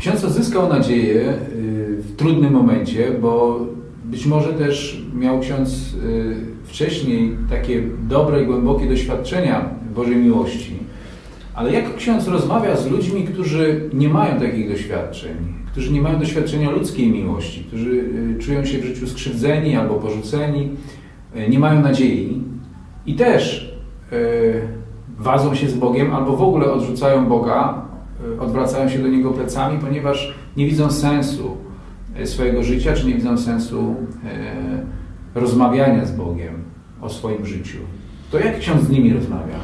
Ksiądz odzyskał nadzieję y, w trudnym momencie, bo być może też miał ksiądz y, wcześniej takie dobre, głębokie doświadczenia Bożej miłości. Ale jak ksiądz rozmawia z ludźmi, którzy nie mają takich doświadczeń, którzy nie mają doświadczenia ludzkiej miłości, którzy y, czują się w życiu skrzywdzeni albo porzuceni, nie mają nadziei i też wadzą się z Bogiem albo w ogóle odrzucają Boga, y, odwracają się do Niego plecami, ponieważ nie widzą sensu y, swojego życia, czy nie widzą sensu y, rozmawiania z Bogiem o swoim życiu. To jak ksiądz z nimi rozmawia?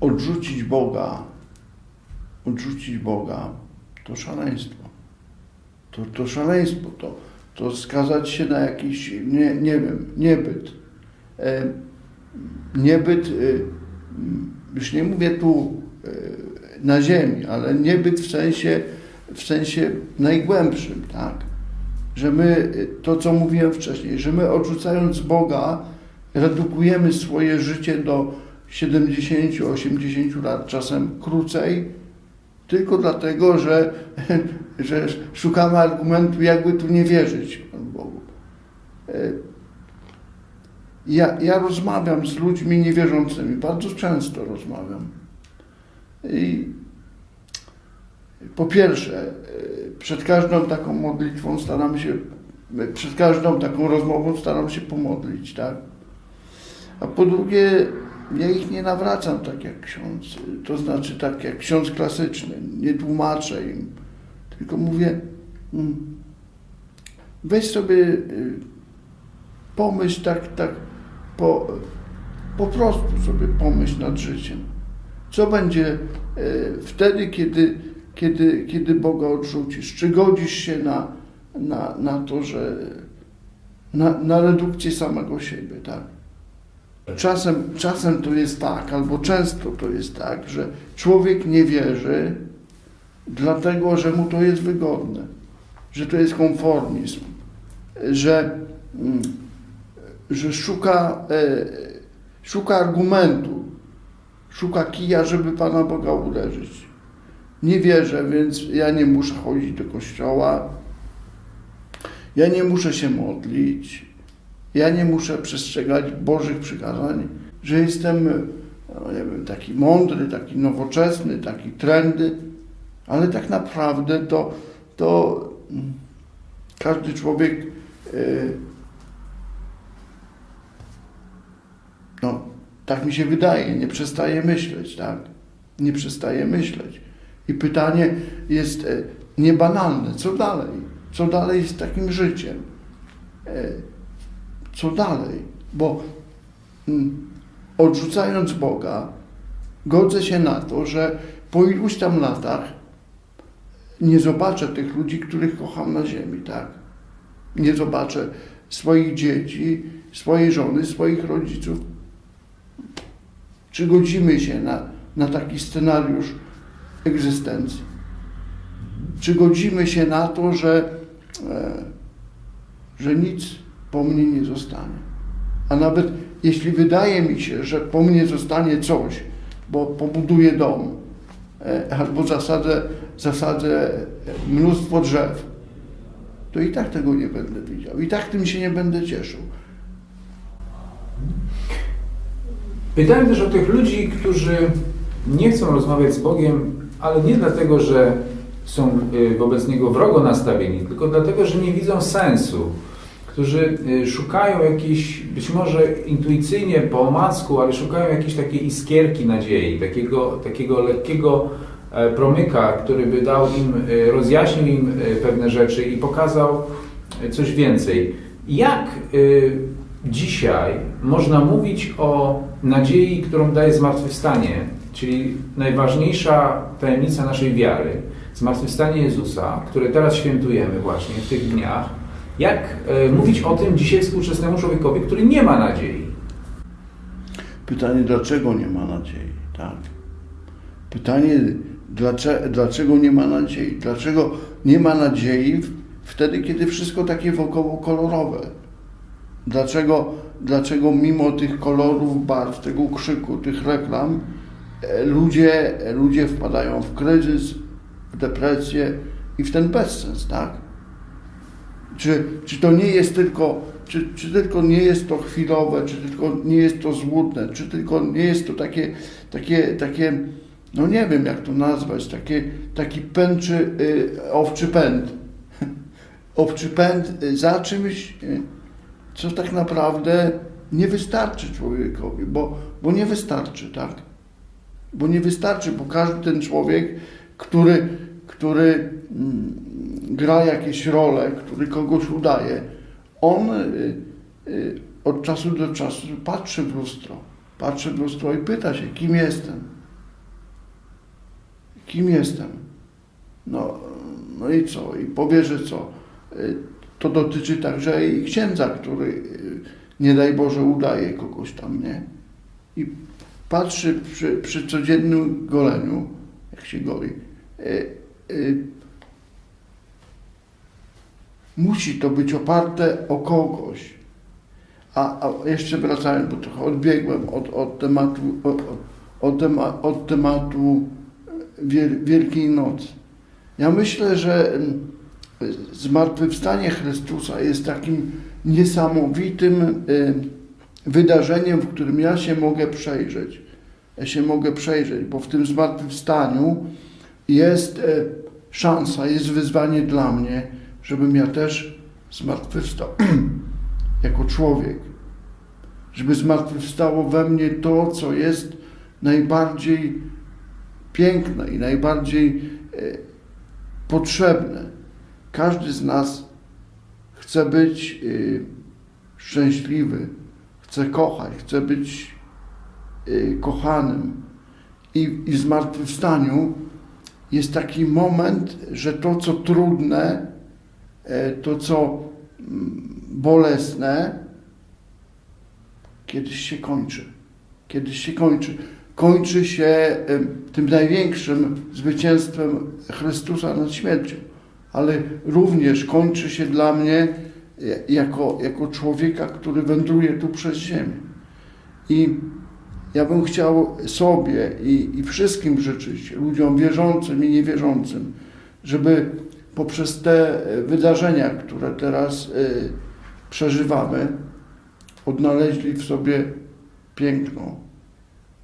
Odrzucić Boga, odrzucić Boga to szaleństwo. To, to szaleństwo, to, to skazać się na jakiś, nie, nie wiem, niebyt. E, niebyt, m, już nie mówię tu e, na ziemi, ale niebyt w sensie, w sensie najgłębszym, tak? Że my, e, to co mówiłem wcześniej, że my odrzucając Boga, redukujemy swoje życie do 70-80 lat, czasem krócej, tylko dlatego, że, że szukamy argumentu, jakby tu nie wierzyć Bogu. E, Ja, ja rozmawiam z ludźmi niewierzącymi, bardzo często rozmawiam. I po pierwsze, e, przed każdą taką modlitwą staram się, przed każdą taką rozmową staram się pomodlić, tak? A po drugie, ja ich nie nawracam tak jak ksiądz, to znaczy tak jak ksiądz klasyczny, nie tłumaczę im, tylko mówię, mm, weź sobie, y, pomyśl tak, tak, po, po prostu sobie pomyśl nad życiem. Co będzie y, wtedy, kiedy, kiedy, kiedy Boga odrzucisz? Czy godzisz się na, na, na to, że na, na redukcję samego siebie, tak? Czasem, czasem to jest tak, albo często to jest tak, że człowiek nie wierzy, dlatego że mu to jest wygodne, że to jest konformizm, że, mm, że szuka, e, szuka argumentu, szuka kija, żeby Pana Boga uderzyć. Nie wierzę, więc ja nie muszę chodzić do kościoła, ja nie muszę się modlić, ja nie muszę przestrzegać Bożych przykazań, że jestem, no nie wiem, taki mądry, taki nowoczesny, taki trendy, ale tak naprawdę to, to każdy człowiek y, no, tak mi się wydaje, nie przestaje myśleć, tak? Nie przestaje myśleć. I pytanie jest e, niebanalne. Co dalej? Co dalej z takim życiem? E, co dalej? Bo mm, odrzucając Boga, godzę się na to, że po iluś tam latach nie zobaczę tych ludzi, których kocham na ziemi, tak? Nie zobaczę swoich dzieci, swojej żony, swoich rodziców. Czy godzimy się na, na taki scenariusz egzystencji? Czy godzimy się na to, że, e, że nic po mnie nie zostanie? A nawet jeśli wydaje mi się, że po mnie zostanie coś, bo pobuduję dom, e, albo zasadzę, zasadzę mnóstwo drzew, to i tak tego nie będę widział. I tak tym się nie będę cieszył. Pytałem też o tych ludzi, którzy nie chcą rozmawiać z Bogiem, ale nie dlatego, że są y, wobec Niego wrogo nastawieni, tylko dlatego, że nie widzą sensu. Którzy y, szukają jakiejś, być może intuicyjnie, po omacku, ale szukają jakiejś takiej iskierki nadziei, takiego, takiego lekkiego e, promyka, który by dał im, y, rozjaśnił im pewne rzeczy i pokazał coś więcej. Jak dzisiaj można mówić o nadziei, którą daje zmartwychwstanie, czyli najważniejsza tajemnica naszej wiary, zmartwychwstanie Jezusa, które teraz świętujemy właśnie w tych dniach. Jak y, mówić o tym dzisiaj współczesnemu człowiekowi, który nie ma nadziei? Pytanie, dlaczego nie ma nadziei, tak? Pytanie, dlaczego, nie ma nadziei? Dlaczego nie ma nadziei wtedy, kiedy wszystko takie wokoło kolorowe? Dlaczego, dlaczego mimo tych kolorów, barw, tego krzyku, tych reklam, e, ludzie, ludzie wpadają w kryzys, w depresję i w ten bezsens, tak? Czy, czy to nie jest tylko, czy, czy tylko nie jest to chwilowe, czy tylko nie jest to złudne, czy tylko nie jest to takie, takie, takie no nie wiem jak to nazwać, takie, taki pęczy, y, owczy pęd. owczy pęd y, za czymś, y, co tak naprawdę nie wystarczy człowiekowi, bo, bo nie wystarczy, tak? Bo nie wystarczy, bo każdy ten człowiek, który, który mm, gra jakieś role, który kogoś udaje, on y, y, od czasu do czasu patrzy w lustro, patrzy w lustro i pyta się, kim jestem? Kim jestem? No, no i co? I powie, że co? Y, To dotyczy także i księdza, który y, nie daj Boże udaje kogoś tam, nie? I patrzy przy, przy codziennym goleniu, jak się goli, y, y, musi to być oparte o kogoś. A, a jeszcze wracając, bo trochę odbiegłem od, od tematu, od, od, od tematu Wiel, Wielkiej Nocy. Ja myślę, że zmartwychwstanie Chrystusa jest takim niesamowitym y, wydarzeniem, w którym ja się mogę przejrzeć. Ja się mogę przejrzeć, bo w tym zmartwychwstaniu jest e, szansa, jest wyzwanie dla mnie, żebym ja też zmartwychwstał jako człowiek. Żeby zmartwychwstało we mnie to, co jest najbardziej piękne i najbardziej e, potrzebne. Każdy z nas chce być e, szczęśliwy, chce kochać, chce być e, kochanym. I, I w zmartwychwstaniu jest taki moment, że to, co trudne, e, to, co mm, bolesne, kiedyś się kończy. Kiedyś się kończy. Kończy się tym największym zwycięstwem Chrystusa nad śmiercią, ale również kończy się dla mnie jako, jako człowieka, który wędruje tu przez ziemię. I ja bym chciał sobie i, i wszystkim życzyć, ludziom wierzącym i niewierzącym, żeby poprzez te wydarzenia, które teraz e, przeżywamy, odnaleźli w sobie piękno,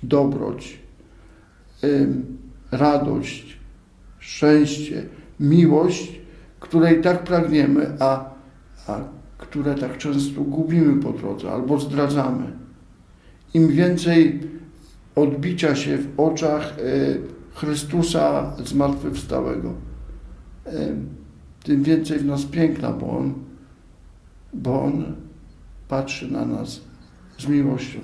dobroć, ym, radość, szczęście, miłość, której tak pragniemy, a, a które tak często gubimy po drodze albo zdradzamy. Im więcej odbicia się w oczach y, Chrystusa zmartwychwstałego, y, tym więcej w nas piękna, bo On, bo On patrzy na nas z miłością.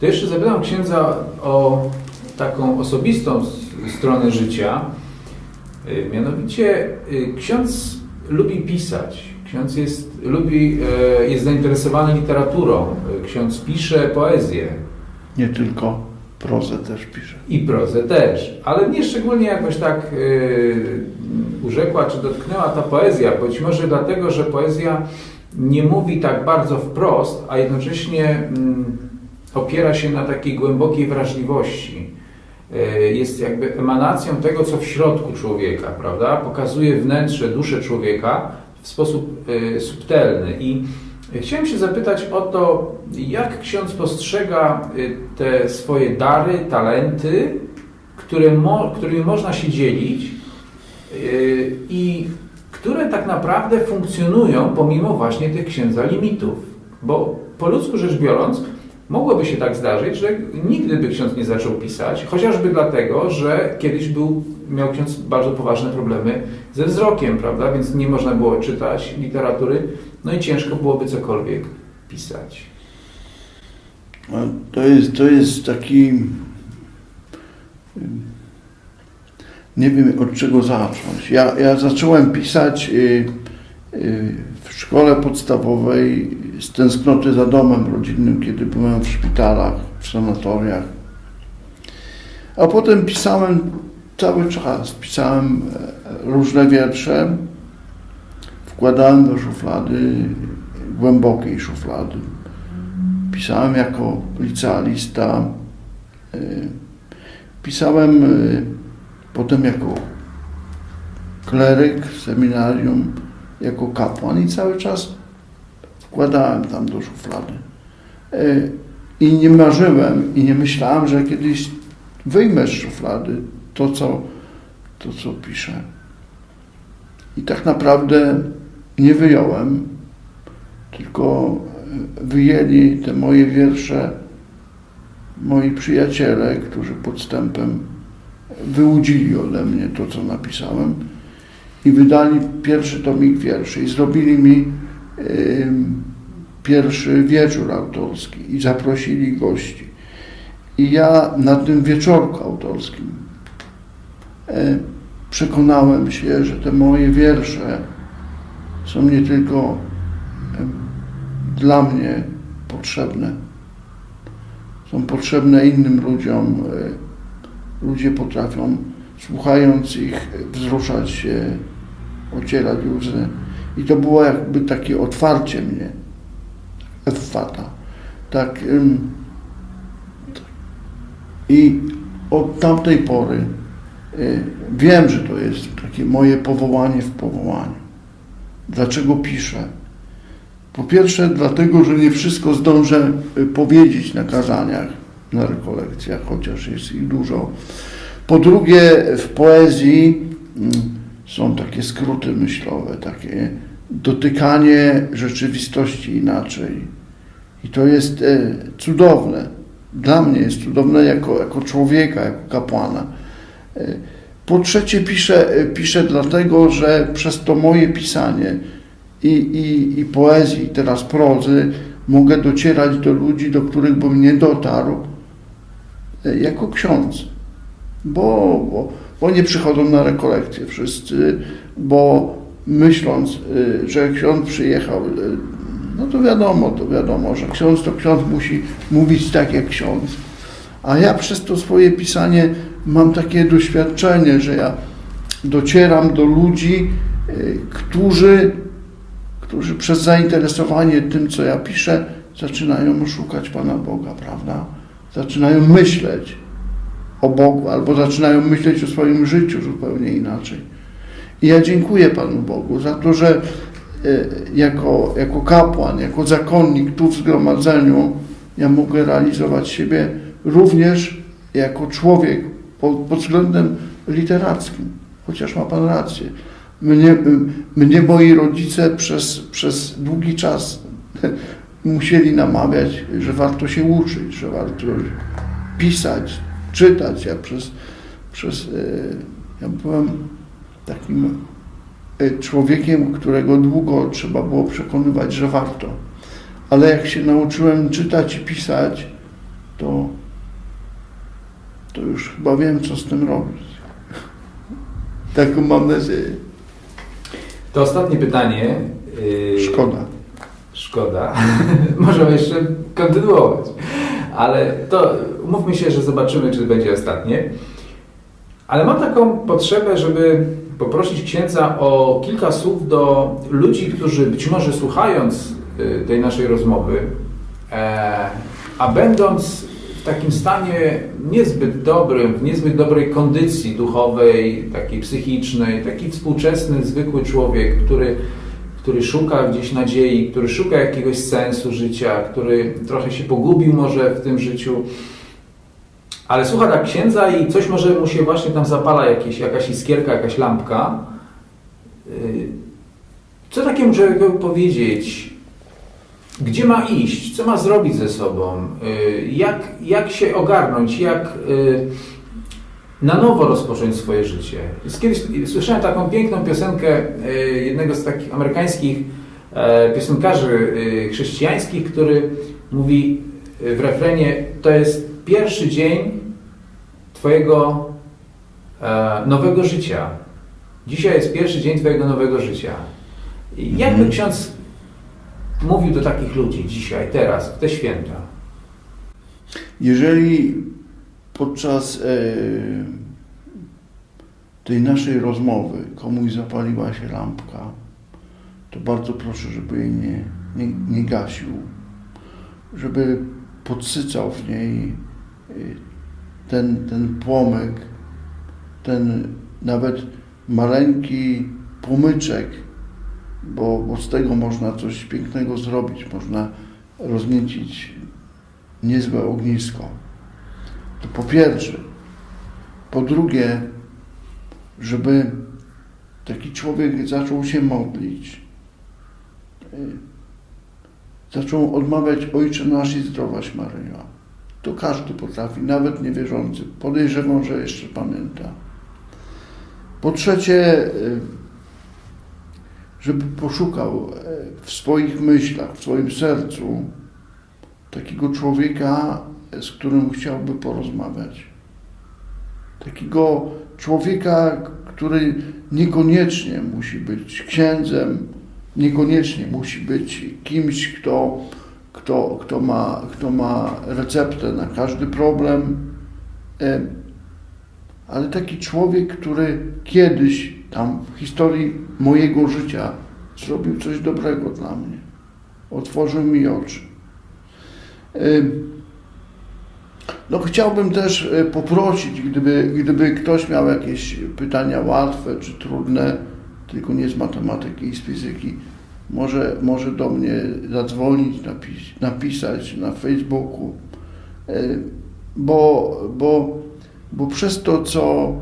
To jeszcze zapytam księdza o taką osobistą stronę życia. Y, Mianowicie y, ksiądz lubi pisać. Ksiądz jest, lubi, e, jest zainteresowany literaturą. Y, Ksiądz pisze poezję Nie tylko prozę też pisze. i prozę też, ale mnie szczególnie jakoś tak urzekła czy dotknęła ta poezja. Być może dlatego, że poezja nie mówi tak bardzo wprost, a jednocześnie mm, opiera się na takiej głębokiej wrażliwości. Y, Jest jakby emanacją tego, co w środku człowieka, prawda? Pokazuje wnętrze, duszę człowieka w sposób y, subtelny. I chciałem się zapytać o to, jak ksiądz postrzega y, te swoje dary, talenty, które mo, którymi można się dzielić i które tak naprawdę funkcjonują pomimo właśnie tych księdza limitów. Bo po ludzku rzecz biorąc, mogłoby się tak zdarzyć, że nigdy by ksiądz nie zaczął pisać, chociażby dlatego, że kiedyś był, miał ksiądz bardzo poważne problemy ze wzrokiem, prawda? Więc nie można było czytać literatury, no i ciężko byłoby cokolwiek pisać. To jest, to jest taki. Nie wiem od czego zacząć. Ja, ja zacząłem pisać y, y, w szkole podstawowej z tęsknoty za domem rodzinnym, kiedy byłem w szpitalach, w sanatoriach. A potem pisałem cały czas. Pisałem e, różne wiersze, wkładałem do szuflady, głębokiej szuflady. Pisałem jako licealista, y, pisałem y, potem jako kleryk w seminarium, jako kapłan i cały czas wkładałem tam do szuflady. Y, I nie marzyłem i nie myślałem, że kiedyś wyjmę z szuflady to, co, to, co piszę. I tak naprawdę nie wyjąłem, tylko wyjęli te moje wiersze moi przyjaciele, którzy podstępem wyłudzili ode mnie to, co napisałem i wydali pierwszy tomik wierszy i zrobili mi pierwszy wieczór autorski i zaprosili gości. I ja na tym wieczorku autorskim przekonałem się, że te moje wiersze są nie tylko dla mnie potrzebne, są potrzebne innym ludziom. E, Ludzie potrafią, słuchając ich, wzruszać się, ocierać łzy. I to było jakby takie otwarcie mnie, efata. Tak. ym, I od tamtej pory y, wiem, że to jest takie moje powołanie w powołaniu. Dlaczego piszę? Po pierwsze, dlatego, że nie wszystko zdążę y, powiedzieć na kazaniach, na rekolekcjach, chociaż jest ich dużo. Po drugie, w poezji mm, są takie skróty myślowe, takie dotykanie rzeczywistości inaczej. I to jest e, cudowne. Dla mnie jest cudowne jako, jako człowieka, jako kapłana. E, Po trzecie, piszę, e, piszę dlatego, że przez to moje pisanie i, i, i poezji, teraz prozy, mogę docierać do ludzi, do których bym nie dotarł jako ksiądz. Bo, bo, bo nie przychodzą na rekolekcje wszyscy, bo myśląc, y, że ksiądz przyjechał, y, no to wiadomo, to wiadomo, że ksiądz to ksiądz musi mówić tak jak ksiądz. A ja przez to swoje pisanie mam takie doświadczenie, że ja docieram do ludzi, y, którzy, którzy przez zainteresowanie tym, co ja piszę, zaczynają szukać Pana Boga, prawda? Zaczynają myśleć o Bogu, albo zaczynają myśleć o swoim życiu zupełnie inaczej. I ja dziękuję Panu Bogu za to, że e, jako, jako kapłan, jako zakonnik tu w zgromadzeniu ja mogę realizować siebie również jako człowiek pod, względem literackim. Chociaż ma Pan rację. Mnie, mnie moi rodzice przez, przez długi czas musieli namawiać, że warto się uczyć, że warto pisać, czytać. Ja przez, przez e, ja byłem takim e, człowiekiem, którego długo trzeba było przekonywać, że warto. Ale jak się nauczyłem czytać i pisać, to, to już chyba wiem, co z tym robić. Taką mam nadzieję. To ostatnie pytanie. yy, Szkoda. Szkoda. Możemy jeszcze kontynuować. Ale to umówmy się, że zobaczymy, czy będzie ostatnie. Ale mam taką potrzebę, żeby poprosić księdza o kilka słów do ludzi, którzy być może słuchając y, tej naszej rozmowy, e, a będąc w takim stanie niezbyt dobrym, w niezbyt dobrej kondycji duchowej, takiej psychicznej, taki współczesny, zwykły człowiek, który, który szuka gdzieś nadziei, który szuka jakiegoś sensu życia, który trochę się pogubił może w tym życiu, ale słucha tak księdza i coś może mu się właśnie tam zapala, jakieś, jakaś iskierka, jakaś lampka. Yy, Co takiemu człowiekowi powiedzieć? Gdzie ma iść? Co ma zrobić ze sobą? Yy, Jak, jak się ogarnąć? Jak yy, na nowo rozpocząć swoje życie? Kiedyś słyszałem taką piękną piosenkę jednego z takich amerykańskich e, piosenkarzy chrześcijańskich, który mówi w refrenie to jest pierwszy dzień Twojego e, nowego życia. Dzisiaj jest pierwszy dzień Twojego nowego życia. I Jakby Mhm. ksiądz mówił do takich ludzi dzisiaj, teraz, w te święta? Jeżeli podczas e, tej naszej rozmowy komuś zapaliła się lampka, to bardzo proszę, żeby jej nie, nie, nie gasił, żeby podsycał w niej y, ten, ten płomyk, ten nawet maleńki płomyczek, bo, bo z tego można coś pięknego zrobić, można rozniecić niezłe ognisko. To po pierwsze. Po drugie, żeby taki człowiek zaczął się modlić. y, Zaczął odmawiać Ojcze nasz i zdrowaś Maryjo. To każdy potrafi, nawet niewierzący. Podejrzewam, że jeszcze pamięta. Po trzecie, y, żeby poszukał y, w swoich myślach, w swoim sercu takiego człowieka, z którym chciałby porozmawiać. Takiego człowieka, który niekoniecznie musi być księdzem, niekoniecznie musi być kimś, kto, kto, kto, ma, kto ma receptę na każdy problem, ale taki człowiek, który kiedyś tam w historii mojego życia zrobił coś dobrego dla mnie. Otworzył mi oczy. No chciałbym też e, poprosić, gdyby, gdyby ktoś miał jakieś pytania łatwe czy trudne, tylko nie z matematyki i z fizyki, może, może do mnie zadzwonić, napis, napisać na Facebooku, E, bo, bo, bo przez to, co,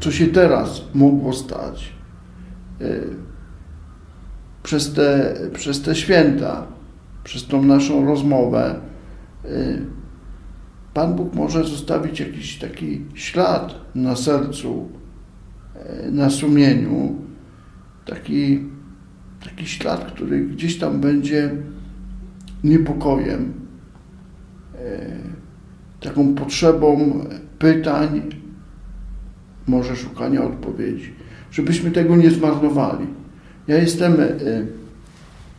co się teraz mogło stać, e, przez te, przez te święta, przez tą naszą rozmowę, e, Pan Bóg może zostawić jakiś taki ślad na sercu, na sumieniu, taki, taki ślad, który gdzieś tam będzie niepokojem, e, taką potrzebą pytań, może szukania odpowiedzi, żebyśmy tego nie zmarnowali. Ja jestem e,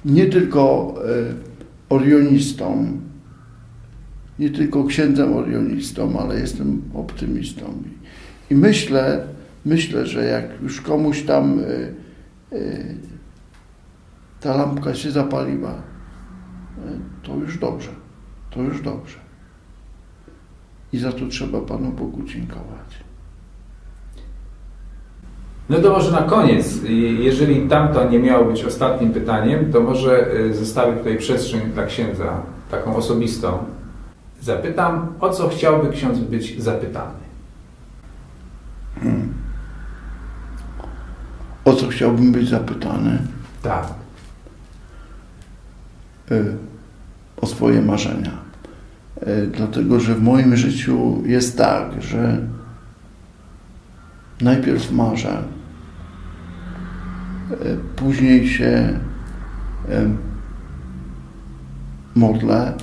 nie tylko e, orionistą, nie tylko księdzem orionistą, ale jestem optymistą. I, myślę, myślę, że jak już komuś tam ta lampka się zapaliła, y, to już dobrze, to już dobrze. I za to trzeba Panu Bogu dziękować. No to może na koniec, jeżeli tamto nie miało być ostatnim pytaniem, to może y, zostawię tutaj przestrzeń dla księdza, taką osobistą. Zapytam, o co chciałby ksiądz być zapytany? O co chciałbym być zapytany? Tak. Y, o swoje marzenia. Y, Dlatego, że w moim życiu jest tak, że najpierw marzę, y, później się modlę,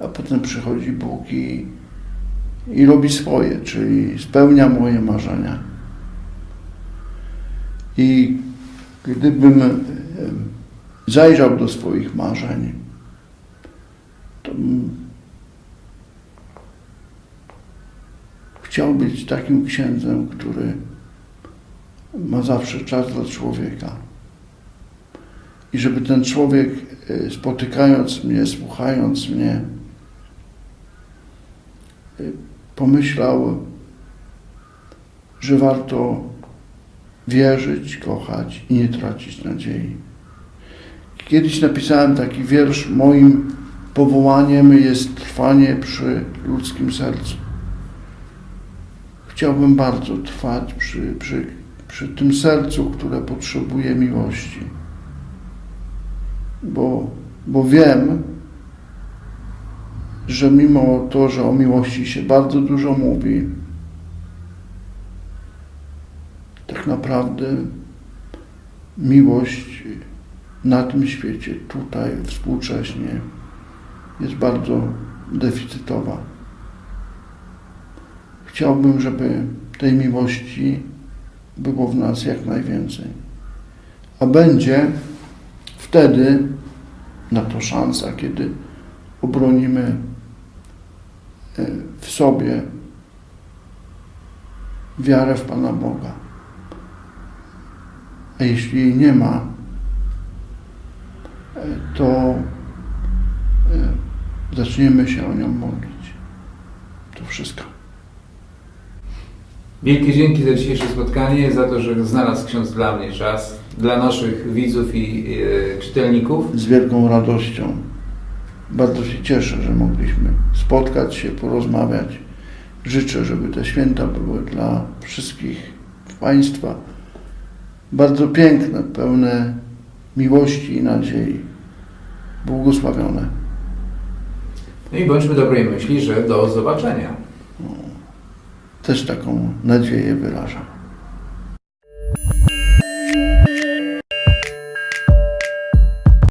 a potem przychodzi Bóg i, i robi swoje, czyli spełnia moje marzenia. I gdybym zajrzał do swoich marzeń, to chciał być takim księdzem, który ma zawsze czas dla człowieka. I żeby ten człowiek, y, spotykając mnie, słuchając mnie, y, pomyślał, że warto wierzyć, kochać i nie tracić nadziei. Kiedyś napisałem taki wiersz, moim powołaniem jest trwanie przy ludzkim sercu. Chciałbym bardzo trwać przy, przy, przy tym sercu, które potrzebuje miłości. Bo, bo wiem, że mimo to, że o miłości się bardzo dużo mówi, tak naprawdę miłość na tym świecie, tutaj, współcześnie, jest bardzo deficytowa. Chciałbym, żeby tej miłości było w nas jak najwięcej. A będzie wtedy na to szansa, kiedy obronimy e, w sobie wiarę w Pana Boga. A jeśli jej nie ma, to e, zaczniemy się o nią modlić. To wszystko. Wielkie dzięki za dzisiejsze spotkanie, za to, że znalazł ksiądz dla mnie czas, dla naszych widzów i e, czytelników. Z wielką radością. Bardzo się cieszę, że mogliśmy spotkać się, porozmawiać. Życzę, żeby te święta były dla wszystkich Państwa bardzo piękne, pełne miłości i nadziei. Błogosławione. No i bądźmy dobrej myśli, że do zobaczenia. Też taką nadzieję wyrażam.